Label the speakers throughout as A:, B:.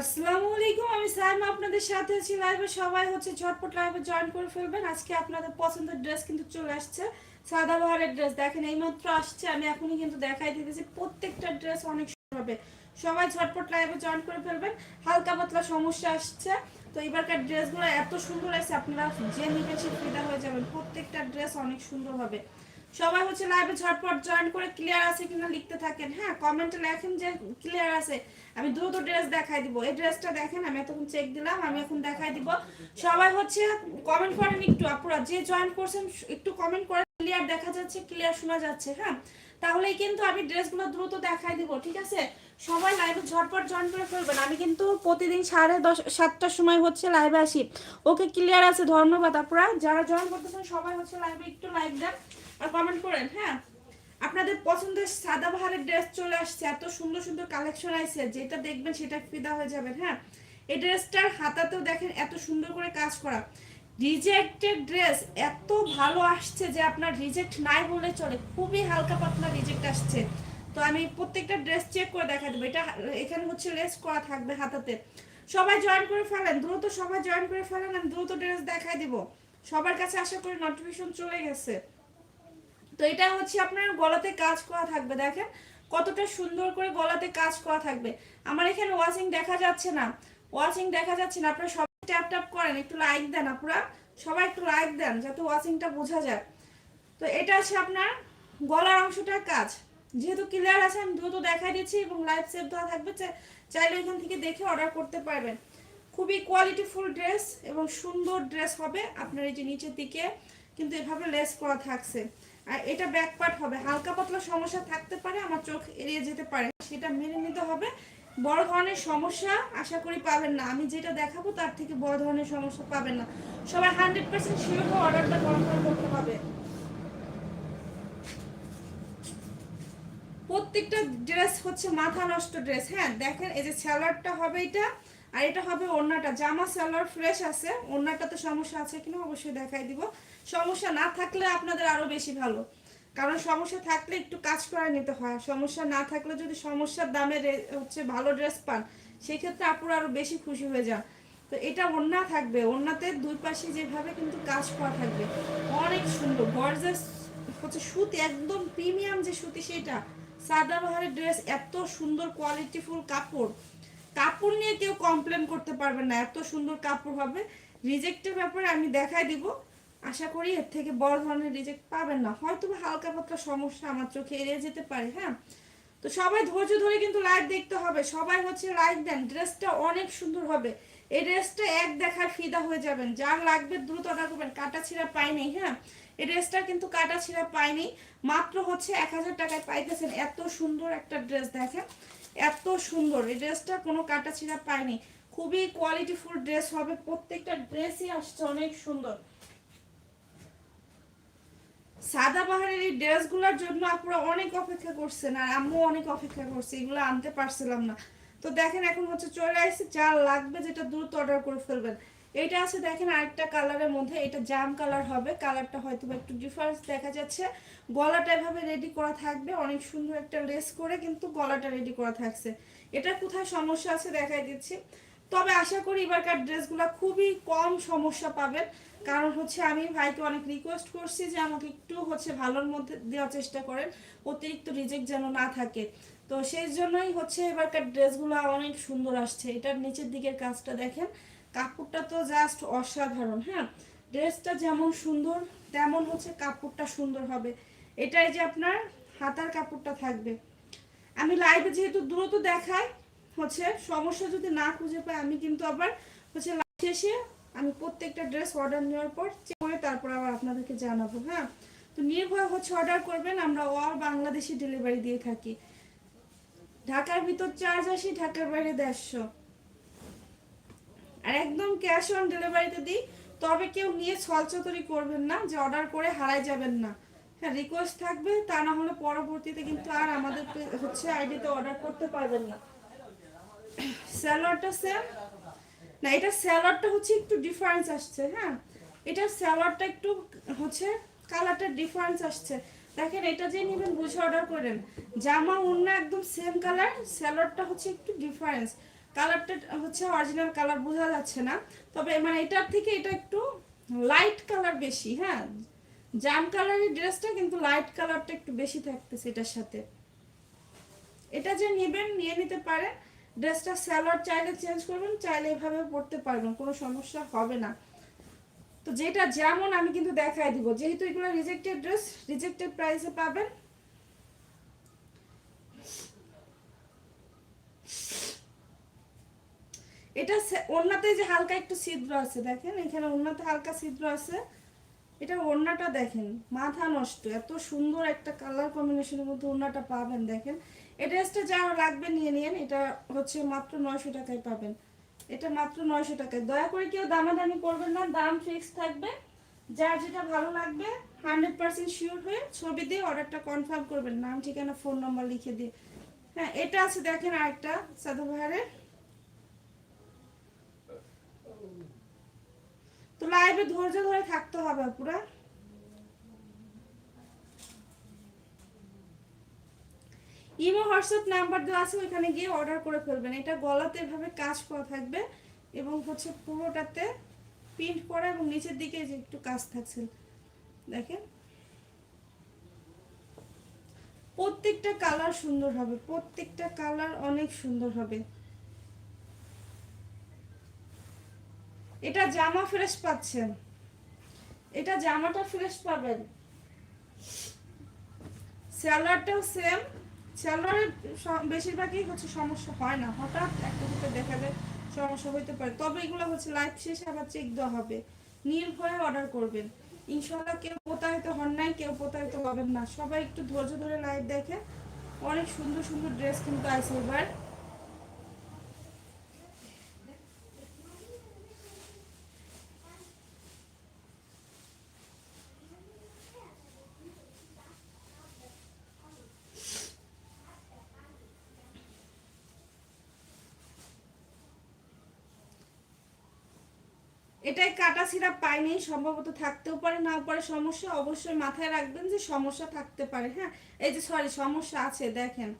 A: আসসালামু আলাইকুম, আমি সাইমা আপনাদের সাথে আছি লাইভে সবাই হচ্ছে ঝটপট লাইভে জয়েন করে ফেলবেন। আজকে আপনাদের পছন্দের ড্রেস কিন্তু চলে আসছে, সাদা বাহারের ড্রেস দেখেন, এইমাত্র আসছে, আমি এখনই কিন্তু দেখাই দিতেছি, প্রত্যেকটা ড্রেস অনেক হবে। সবাই ঝটপট লাইভে জয়েন করে ফেলবেন, হালকা পাতলা সমস্যা আসছে। তো এবারকার ড্রেসগুলো এত সুন্দর আছে আপনারা যে নিবেন, সে ফিদা হয়ে যাবেন। প্রত্যেকটা ড্রেস অনেক সুন্দর হবে। সবাই হচ্ছে লাইভে ঝটপট জয়েন করে ক্লিয়ার আছে কিনা লিখতে থাকেন। হ্যাঁ কমেন্টে লেখেন যে ক্লিয়ার আছে। আমি দ্রুত ড্রেস দেখাই দিব। এই ড্রেসটা দেখেন, আমি এতক্ষণ চেক দিলাম, আমি এখন দেখাই দিব। সবাই হচ্ছে কমেন্ট করেন একটু, আপুরা। যে জয়েন করছেন, একটু কমেন্ট করে ক্লিয়ার দেখা যাচ্ছে ক্লিয়ার শোনা যাচ্ছে হ্যাঁ? তাহলেই কিন্তু আমি ড্রেসগুলো দ্রুত দেখাই দিব, ঠিক আছে? সবাই লাইভে ঝটপট জয়েন করে ফেলবেন। আমি কিন্তু প্রতিদিন সাড়ে দশ, সাতটার সময় হচ্ছে লাইভে আসি। ওকে ক্লিয়ার আছে, ধন্যবাদ আপুরা। যারা জয়েন করতেছেন, সবাই হচ্ছে লাইভে একটু লাইক দেন আর কমেন্ট করেন হ্যাঁ? আপনাদের পছন্দের সাদা বাহারের ড্রেস চলে আসছে, এত সুন্দর সুন্দর কালেকশন আছে যেটা দেখবেন সেটা ফিদা হয়ে যাবেন হ্যাঁ? এই ড্রেসটার হাতাতেও দেখেন এত সুন্দর করে কাজ করা। রিজেক্টেড ড্রেস এত ভালো আসছে যে আপনার রিজেক্ট নাই বলে চলে। খুবই হালকা পাতলা রিজেক্ট আসছে। তো আমি প্রত্যেকটা ড্রেস চেক করে দেখা দেবো। এটা এখানে হচ্ছে লেস করা থাকবে হাতাতে। সবাই জয়েন করে ফেলেন, দ্রুত সবাই জয়েন করে ফেলেন, আমি দ্রুত ড্রেস দেখাই দিব। সবার কাছে আশা করি নোটিফিকেশন চলে গেছে। তো এটা হচ্ছে আপনার গলাতে কাজ করা থাকবে, দেখেন। কতটা সুন্দর করে গলাতে কাজ করা থাকবে। আমার এখানে ওয়াচিং দেখা যাচ্ছে না। ওয়াচিং দেখা যাচ্ছে না, আপনার সবাই ট্যাপ ট্যাপ করেন, একটু লাইক দেন আপনারা সবাই একটু লাইক দেন, যাতে ওয়াচিংটা বোঝা যায়। তো এটা আছে আপনার গলার অংশটার কাজ। যেহেতু ক্লিয়ার আছে, আমি দ্রুত দেখাই দিচ্ছি এবং লাইভ সেভ দেওয়া থাকবে। চাইলে এখান থেকে দেখে অর্ডার করতে পারবেন। খুবই কোয়ালিটিফুল ড্রেস এবং সুন্দর ড্রেস হবে আপনার এই যে নিচের দিকে, কিন্তু এভাবে লেস করা থাকছে। আর এটা ব্যাক পার্ট হবে। হালকা পাতলা সমস্যা থাকতে পারে, আমার চোখ এড়িয়ে যেতে পারে, সেটা মেনে নিতে হবে। বড় ধরনের সমস্যা আশা করি পাবেন না। আমি যেটা দেখাবো তার থেকে বড় ধরনের সমস্যা পাবেন না। সবাই হান্ড্রেড পার্সেন্ট শিওর হয়ে অর্ডারটা কনফার্ম করতে হবে। প্রত্যেকটা ড্রেস হচ্ছে মাথা নষ্ট ড্রেস হ্যাঁ? দেখেন, এই যে স্যালাডটা হবে এটা, আর এটা হবে ওড়নাটা। জামা স্যালার ফ্রেশ আছে, ওড়নাটাতে সমস্যা আছে কিনা অবশ্যই দেখাই দিব। সমস্যা না থাকলে আপনাদের আরও বেশি ভালো। কারণ সমস্যা থাকলে একটু কাজ করে নিতে হয়। সমস্যা না থাকলে যদি সমস্যার দামে হচ্ছে ভালো ড্রেস পান সেই ক্ষেত্রে আপুরা আরও বেশি খুশি হয়ে যান। তো এটা ওড়না থাকবে। ওড়নাতে দুই পাশে যেভাবে কিন্তু কাজ করা থাকবে। অনেক সুন্দর। গর্জাস হচ্ছে সুতি, একদম প্রিমিয়াম যে সুতি সেটা। সাদা বাহারের ড্রেস, এত সুন্দর কোয়ালিটিফুল কাপড়। কাপড় নিয়ে কেউ কমপ্লেন করতে পারবে না। এত সুন্দর কাপড় হবে। রিজেক্টের ব্যাপারে আমি দেখাই দিব। আশা করি এর থেকে বড় ধরনের রিজেক্ট পাবেন না। হয়তো হালকা পাতলা সমস্যা আমার চোখে এড়িয়ে যেতে পারে হ্যাঁ? তো সবাই ধৈর্য ধরে কিন্তু লাইভ দেখতে হবে। সবাই হচ্ছে লাইক দেন ড্রেসটা অনেক সুন্দর হবে। এই ড্রেসটা এক দেখার ফিদা হয়ে যাবেন। যার লাগবে দ্রুত অর্ডার করবেন। কাটা ছিঁড়া পাইনি হ্যাঁ? এই ড্রেসটা কিন্তু কাটা ছিঁড়া পাইনি। মাত্র হচ্ছে এক হাজার টাকায় পাইতেছেন। এত সুন্দর একটা ড্রেস দেখেন? এত সুন্দর। এই ড্রেসটা কোনো কাটা ছিঁড়া পাইনি। খুবই কোয়ালিটিফুল ড্রেস হবে। প্রত্যেকটা ড্রেসই আসছে অনেক সুন্দর। সাদা বাহারের এই ড্রেসগুলোর জন্য আপনারা অনেক অপেক্ষা করছেন আর আম্মু অনেক অপেক্ষা করছে, এগুলো আনতে পারছিলাম না। তো দেখেন এখন হচ্ছে চলে আসছে, যা লাগবে যেটা দ্রুত অর্ডার করে ফেলবেন। এটা আছে দেখেন আরেকটা কালারের মধ্যে, এটা জাম কালার হবে, কালারটা হয়তো একটু ডিফারেন্স দেখা যাচ্ছে। গলাটা এভাবে রেডি করা থাকবে, অনেক সুন্দর একটা লেস করে কিন্তু গলাটা রেডি করা থাকছে। এটা কোথায় সমস্যা আছে দেখাই দিচ্ছি। তবে আশা করি এবারকার ড্রেসগুলো খুবই কম সমস্যা পাবেন। কারণ হচ্ছে আমি ভাইকে অনেক রিকোয়েস্ট করছি যে আমাকে একটু হচ্ছে ভালোর মধ্যে দেওয়ার চেষ্টা করেন, অতিরিক্ত রিজেক্ট যেন না থাকে। তো সেই জন্যই হচ্ছে এবারকার ড্রেসগুলো অনেক সুন্দর আসছে। এটার নিচের দিকের কাজটা দেখেন, কাপড়টা তো জাস্ট অসাধারণ হ্যাঁ? ড্রেসটা যেমন সুন্দর, তেমন হচ্ছে কাপড়টা সুন্দর হবে। এটাই যে আপনার হাতার কাপড়টা থাকবে। আমি লাইভে যেহেতু দ্রুত দেখাই, হচ্ছে সমস্যা যদি না খুঁজে পাই আমি কিন্তু আবার হচ্ছে শেষে আমি প্রত্যেকটা ড্রেস অর্ডার নেওয়ার পর চেক করে তারপর আবার আপনাদেরকে জানাব হ্যাঁ? তো নির্ভয় হচ্ছে অর্ডার করবেন, আমরা অল বাংলাদেশি ডেলিভারি দিয়ে থাকি। ঢাকার ভিতর চার্জ আসি ঢাকার বাইরে দেড়শো। আর একদম ক্যাশ অন ডেলিভারিতে দিই, তবে কেউ নিয়ে ছলচতরি করবেন না, যে অর্ডার করে হারাই যাবেন না। হ্যাঁ রিকোয়েস্ট থাকবে, তা না হলে পরবর্তীতে কিন্তু আর আমাদের হচ্ছে আইডিতে অর্ডার করতে পারবেন না। স্যালাডটা সেম না, এটা স্যালাডটা হচ্ছে একটু ডিফারেন্স আসছে হ্যাঁ? এটা স্যালাডটা একটু হচ্ছে কালারটা ডিফারেন্স আসছে। দেখেন, এটা যে নেবেন বুঝে অর্ডার করেন। জামা ওড়না একদম সেম কালার স্যালাডটা হচ্ছে একটু ডিফারেন্স কালারটা হচ্ছে অরিজিনাল কালার বোঝা যাচ্ছে না। তবে মানে এটার থেকে এটা একটু লাইট কালার বেশি হ্যাঁ? জাম কালারের ড্রেসটা কিন্তু লাইট কালারটা একটু বেশি থাকতেছে এটার সাথে। এটা যে নেবেন, নিয়ে নিতে পারেন। ড্রেসটা স্যালোয়ার চাইলে চেঞ্জ করবেন, চাইলে এভাবে পরতে পারবেন, কোনো সমস্যা হবে না। তো যেটা যেমন আমি কিন্তু দেখাই দিব, যেহেতু এগুলো রিজেক্টেড ড্রেস রিজেক্টেড প্রাইসে পাবেন। এটা ওড়নাতে যে হালকা একটু ছিদ্র আছে, দেখেন, এখানে ওড়নাতে হালকা ছিদ্র আছে। এটা ওড়নাটা দেখেন, মাথা নষ্ট, এত সুন্দর একটা কালার কম্বিনেশনের মধ্যে ওড়নাটা পাবেন, দেখেন। এই ড্রেসটা যা লাগবে নিয়ে নিন এটা হচ্ছে মাত্র নয়শো টাকায় পাবেন। এটা মাত্র নয়শো টাকায়। দয়া করে কেউ দামাদামি করবেন না, দাম ফিক্স থাকবে। যার যেটা ভালো লাগবে হান্ড্রেড পার্সেন্ট শিওর হয়ে ছবি দিয়ে অর্ডারটা কনফার্ম করবেন। নাম, ঠিকানা ফোন নাম্বার লিখে দিয়ে। হ্যাঁ এটা আছে দেখেন আরেকটা সাদাবাহারের তো লাইভে ধৈর্য ধরে থাকতে হবে পুরা ইমো হোয়াটসঅ্যাপ নাম্বার দেওয়া আছে, ওইখানে গিয়ে অর্ডার করে ফেলবেন। এটা গলাতে এভাবে কাজ করা থাকবে এবং হচ্ছে পুরোটাতে প্রিন্ট করা এবং নিচের দিকে যে একটু কাজ থাকছে, দেখেন। প্রত্যেকটা কালার সুন্দর হবে, প্রত্যেকটা কালার অনেক সুন্দর হবে। এটা জামা ফ্রেশ পাচ্ছেন। এটা জামাটা ফ্রেশ পাবেন। স্যালোয়ারটাও সেম স্যালোয়ারের বেশিরভাগই হচ্ছে সমস্যা হয় না। হঠাৎ একটা দুটো দেখালে সমস্যা হইতে পারে। তবে এগুলো হচ্ছে লাইফ শেষে আবার চেক দেওয়া হবে। নীল হয়ে অর্ডার করবেন। ইনশাল্লাহ কেউ প্রতারিত হন নাই, কেউ প্রতারিত হবেন না। সবাই একটু ধৈর্য ধরে লাইভ দেখে অনেক সুন্দর সুন্দর ড্রেস কিন্তু আছে এবার। এটাই কাটা সিরাপ পাইনি সম্ভবত থাকতেও পারে, নাও পারে, সমস্যা অবশ্যই মাথায় রাখবেন যে সমস্যা থাকতে পারে হ্যাঁ? এই যে সরি সমস্যা আছে, দেখেন।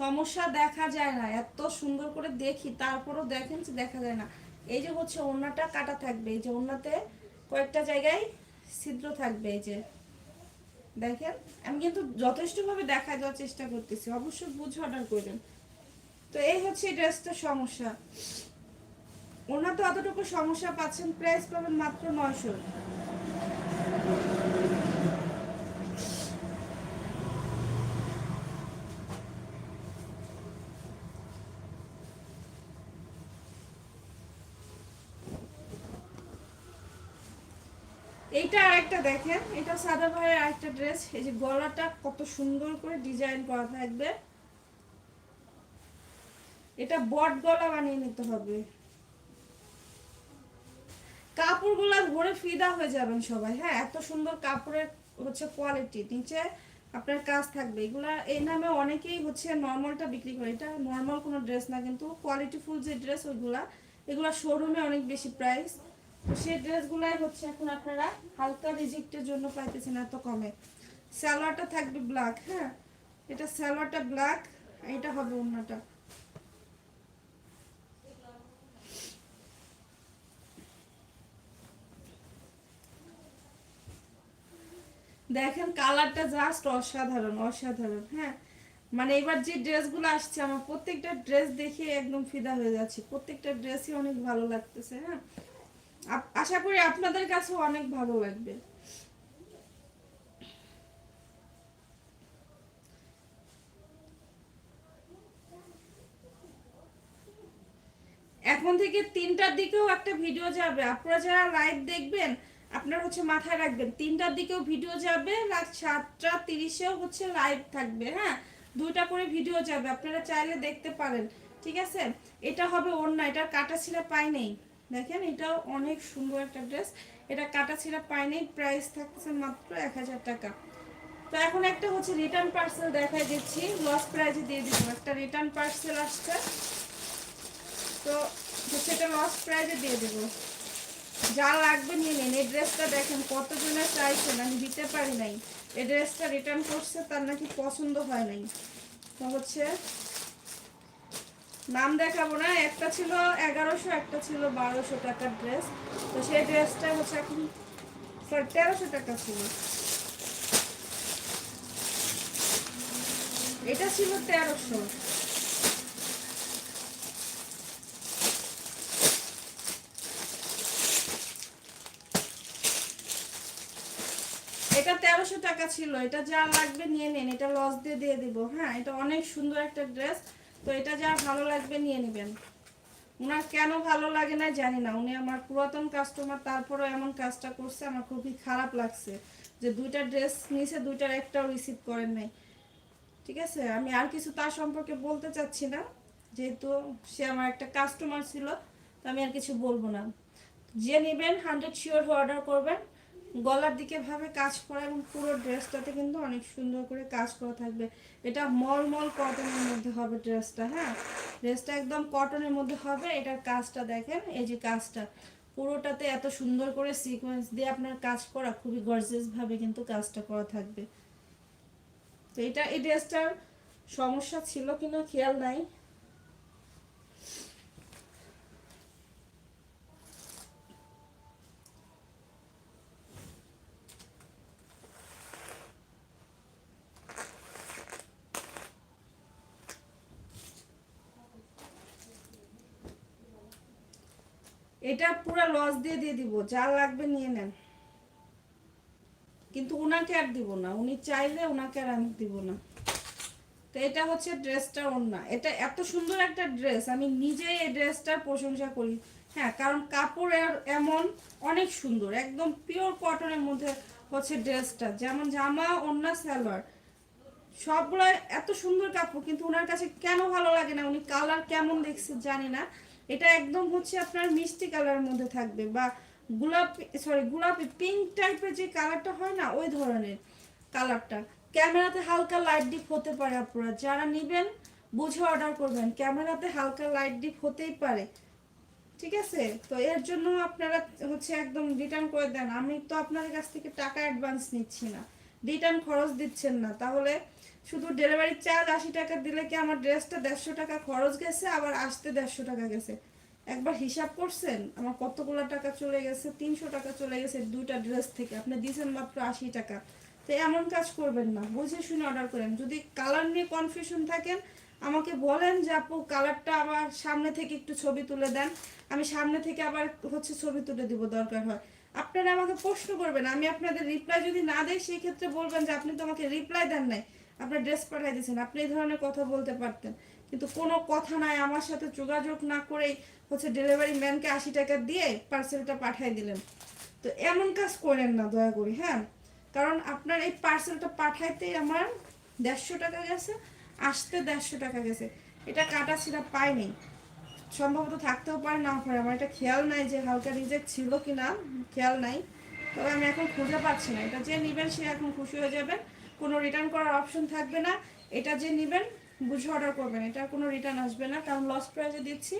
A: সমস্যা দেখা যায় না, এত সুন্দর করে দেখি, তারপরও দেখেন যে দেখা যায় না। এই যে হচ্ছে ওড়নাটা কাটা থাকবে, এই যে ওড়নাতে কয়েকটা জায়গায় ছিদ্র থাকবে, এই যে। দেখেন, আমি কিন্তু যথেষ্টভাবে দেখা দেওয়ার চেষ্টা করতেছি, অবশ্যই বুঝে অর্ডার করবেন। তো এই হচ্ছে এই ড্রেসটার সমস্যা। ওনার তো অতটুকু সমস্যা পাচ্ছেন প্রাইস পাবেন মাত্র নয়শো। এইটা আরেকটা দেখেন, এটা সাদা ভাইয়ের আরেকটা ড্রেস এই যে গলাটা কত সুন্দর করে ডিজাইন করা থাকবে। এটা বট গলা বানিয়ে নিতে হবে। কাপড়গুলো ভরে ফিদা হয়ে যাবেন সবাই হ্যাঁ? এত সুন্দর কাপড়ের হচ্ছে কোয়ালিটি নিচে আপনার কাজ থাকবে। এগুলা এই নামে অনেকেই হচ্ছে নর্মালটা বিক্রি করে। এটা নর্মাল কোনো ড্রেস না, কিন্তু কোয়ালিটি ফুল যে ড্রেস ওইগুলা, এগুলা শোরুমে অনেক বেশি প্রাইস তো সেই ড্রেসগুলাই হচ্ছে এখন আপনারা হালকা রিজেক্টের জন্য পাইতেছেন এত কমে। স্যালোয়ারটা থাকবে ব্ল্যাক হ্যাঁ? এটা স্যালোয়ারটা ব্ল্যাক এটা হবে অন্যটা দেখেন কালারটা জাস্ট অসাধারণ অসাধারণ হ্যাঁ? মানে এবার যে ড্রেসগুলো আসছে, আমার প্রত্যেকটা ড্রেস দেখে একদম ফিদা হয়ে যাচ্ছে। প্রত্যেকটা ড্রেসই অনেক ভালো লাগতেছে হ্যাঁ? আশা করি আপনাদের কাছেও অনেক ভালো লাগবে। এখন থেকে তিনটার দিকেও একটা ভিডিও যাবে। আপনারা যারা লাইভ দেখবেন আপনার হচ্ছে মাথায় রাখবেন, তিনটার দিকেও ভিডিও যাবে, রাত সাতটা তিরিশেও হচ্ছে লাইভ থাকবে হ্যাঁ? দুইটা করে ভিডিও যাবে, আপনারা চাইলে দেখতে পারেন, ঠিক আছে? এটা হবে ওড়না এটা কাটা ছিঁড়া পাই নেই। দেখেন, এটাও অনেক সুন্দর একটা ড্রেস এটা কাটা ছিঁড়া পাই নেই প্রাইস থাকতেছে মাত্র এক হাজার টাকা। তো এখন একটা হচ্ছে রিটার্ন পার্সেল দেখাই দিচ্ছি লস প্রাইজে দিয়ে দিব একটা রিটার্ন পার্সেল আসছে। তো হচ্ছে এটা লস প্রাইজে দিয়ে দেবো। যা লাগবে নিয়ে নিন। এই ড্রেসটা দেখেন কতজনের চাইছেন আমি দিতে পারি নাই। এই ড্রেসটা রিটার্ন করছে, তার নাকি পছন্দ হয় নাই। তো হচ্ছে, নাম দেখাবো না, একটা ছিল এগারোশো, একটা ছিল বারোশো টাকার ড্রেস তো সেই ড্রেসটা হচ্ছে এখন সরি তেরোশো টাকা ছিল। এটা ছিল তেরোশো এটা তেরোশো টাকা ছিল, এটা যা লাগবে নিয়ে নিন, এটা লস দিয়ে দিয়ে দিব। হ্যাঁ এটা অনেক সুন্দর একটা ড্রেস তো এটা যা ভালো লাগবে নিয়ে নেবেন। ওনার কেন ভালো লাগে না জানি না, উনি আমার পুরাতন কাস্টমার তারপরেও এমন কাজটা করছে, আমার খুবই খারাপ লাগছে যে দুইটা ড্রেস নিয়েছে, দুইটার একটাও রিসিভ করেন নাই। ঠিক আছে? আমি আর কিছু তার সম্পর্কে বলতে চাচ্ছি না, যেহেতু সে আমার একটা কাস্টমার ছিল, তো আমি আর কিছু বলব না। যে নেবেন হান্ড্রেড শিওর অর্ডার করবেন। গলার দিকে ভাবে কাজ করা এবং পুরো ড্রেসটাতে কিন্তু অনেক সুন্দর করে কাজ করা থাকবে। এটা মলমল কটনের মধ্যে হবে ড্রেসটা হ্যাঁ? ড্রেসটা একদম কটনের মধ্যে হবে, এটার কাজটা দেখেন, এই যে কাজটা। পুরোটাতে এত সুন্দর করে সিকোয়েন্স দিয়ে আপনার কাজ করা, খুবই গর্জিয়াস ভাবে কিন্তু কাজটা করা থাকবে। তো এটা এই ড্রেসটার সমস্যা ছিল কিনা খেয়াল নাই। এটা পুরো লস দিয়ে দিয়ে দিব, যা লাগবে নিয়ে নেন। কিন্তু ওনাকে আর দিব না, উনি চাইলে ওনাকে আর আমি দিব না। তো এটা হচ্ছে ড্রেসটা ওনা এটা এত সুন্দর একটা ড্রেস, আমি নিজেই এই ড্রেসটার প্রশংসা করি। হ্যাঁ কারণ কাপড় এমন অনেক সুন্দর, একদম পিওর কটনের মধ্যে হচ্ছে ড্রেসটা। যেমন জামা ওন্না সালোয়ার সবগুলো এত সুন্দর কাপড়, কিন্তু ওনার কাছে কেন ভালো লাগে না? উনি কালার কেমন দেখছে জানি না। এটা একদম হচ্ছে আপনার মিষ্টি কালারের মধ্যে থাকবে বা গোলাপি সরি গোলাপি পিঙ্ক টাইপের যে কালারটা হয় না, ওই ধরনের কালারটা। ক্যামেরাতে হালকা লাইট ডিপ হতে পারে আপনারা। যারা নেবেন, বুঝে অর্ডার করবেন। ক্যামেরাতে হালকা লাইট ডিপ হতেই পারে। ঠিক আছে? তো এর জন্য আপনারা হচ্ছে একদম রিটার্ন করে দেন। আমি তো আপনাদের কাছ থেকে টাকা অ্যাডভান্স নিচ্ছি না। রিটার্ন খরচ দিচ্ছেন না। তাহলে শুধু ডেলিভারি চার্জ আশি টাকা দিলে কি আমার ড্রেসটা দেড়শো টাকা খরচ গেছে, আবার আসতে দেড়শো টাকা গেছে? একবার হিসাব করছেন? আমার কতগুলো টাকা চলে গেছে? তিনশো টাকা চলে গেছে দুইটা ড্রেস থেকে। আপনি দিয়েছেন মাত্র আশি টাকা। তো এমন কাজ করবেন না। বুঝে শুনে অর্ডার করেন। যদি কালার নিয়ে কনফিউশন থাকেন, আমাকে বলেন যে আপু কালারটা আবার সামনে থেকে একটু ছবি তুলে দেন। আমি সামনে থেকে আবার হচ্ছে ছবি তুলে দিব, দরকার হয়। আপনারা আমাকে প্রশ্ন করবেন। আমি আপনাদের রিপ্লাই যদি না দেই সেই ক্ষেত্রে বলবেন যে আপনি তো আমাকে রিপ্লাই দেন নাই। আপনার ড্রেস পাঠাই দিয়েছেন আপনি এই ধরনের কথা বলতে পারতেন। কিন্তু কোনো কথা নাই, আমার সাথে যোগাযোগ না করেই হচ্ছে ডেলিভারি ম্যানকে আশি টাকা দিয়ে পার্সেলটা পাঠিয়ে দিলেন। তো এমন কাজ করেন না, দয়া করি হ্যাঁ? কারণ আপনার এই পার্সেলটা পাঠাইতেই আমার দেড়শো টাকা গেছে, আসতে দেড়শো টাকা গেছে। এটা কাটা ছিঁড়া পাইনি। সম্ভবত থাকতেও পারে, নাও পারে। আমার এটা খেয়াল নাই যে হালকা রিজেক্ট ছিল কি না খেয়াল নাই। তবে আমি এখন খুঁজে পাচ্ছি না। এটা যে নেবেন, সে এখন খুশি হয়ে যাবেন কোনো রিটার্ন করার অপশন থাকবে না। এটা যে নেবেন, বুঝে অর্ডার করবেন। এটা কোনো রিটার্ন আসবে না, কারণ লস প্রাইজে দিচ্ছি।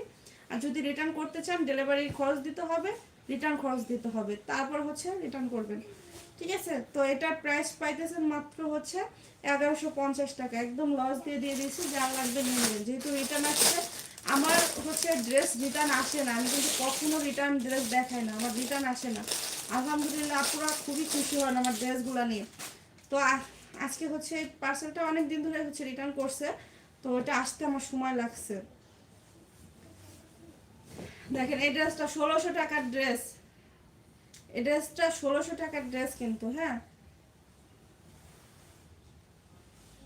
A: আর যদি রিটার্ন করতে চান ডেলিভারি খরচ দিতে হবে রিটার্ন খরচ দিতে হবে। তারপর হচ্ছে রিটার্ন করবেন। ঠিক আছে? তো এটার প্রাইস পাইতেছেন মাত্র হচ্ছে এগারোশো পঞ্চাশ টাকা। একদম লস দিয়ে দিয়ে দিয়েছি, যা লাগবে নিয়ে যেহেতু রিটার্ন আসছে, আমার হচ্ছে ড্রেস রিটার্ন আসে না। আমি কিন্তু কখনো রিটার্ন ড্রেস দেখাই না, আমার রিটার্ন আসে না। আলহামদুলিল্লাহ, আপুরা খুবই খুশি হন আমার ড্রেসগুলো নিয়ে। তো আজকে হচ্ছে পার্সেলটা অনেক দিন ধরে হচ্ছে রিটার্ন করছে, তো ওটা আসতে আমার সময় লাগছে। দেখেন, এই ড্রেসটা ষোলোশো টাকার ড্রেস এই ড্রেসটা ষোলোশো টাকার ড্রেস কিন্তু হ্যাঁ?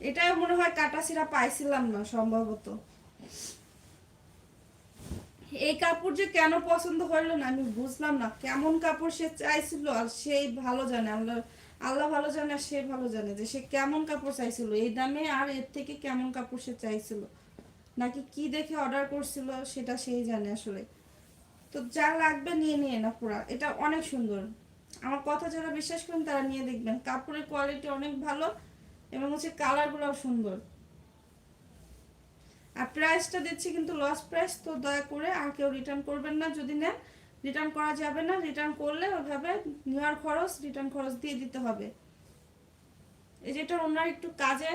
A: এটাও মনে হয় কাটা সিরা পাইছিলাম না, সম্ভবত। এই কাপড় যে কেন পছন্দ হইল না, আমি বুঝলাম না। কেমন কাপড় সে চাইছিল আর সেই ভালো জানে। আল্লাহ আল্লাহ ভালো জানে আর সে ভালো জানে যে সে কেমন কাপড় চাইছিল, এই দামে আর এর থেকে কেমন কাপড় সে চাইছিল। নাকি কি দেখে অর্ডার করছিল সেটা সেই জানে আসলে। তো যা লাগবে নিয়ে নিয়ে না পুরা, এটা অনেক সুন্দর। আমার কথা যারা বিশ্বাস করেন তারা নিয়ে দেখবেন। কাপড়ের কোয়ালিটি অনেক ভালো এবং হচ্ছে কালারগুলোও সুন্দর। আর প্রাইসটা দিচ্ছি কিন্তু লস প্রাইস তো দয়া করে আর কেউ রিটার্ন করবেন না। যদি নেন রিটার্ন করা যাবে না রিটার্ন করলে ওইভাবে নেওয়ার খরচ রিটার্ন খরচ দিয়ে দিতে হবে। এই যেটা ওনার একটু কাজে,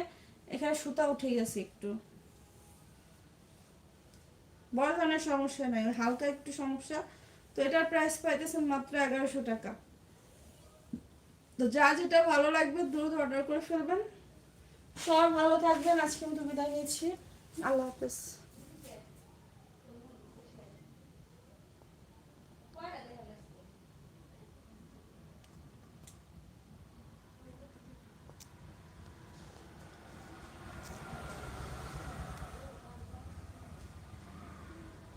A: এখানে সুতা উঠে গেছে একটু। বড় ধরনের সমস্যা নাই, হালকা একটু সমস্যা। তো এটার প্রাইস পাইতেছেন মাত্র এগারোশো টাকা। তো যা যেটা ভালো লাগবে দ্রুত অর্ডার করে ফেলবেন। সবাই ভালো থাকবেন আজকে মতো বিদায় নিচ্ছি। আল্লাহ হাফেজ।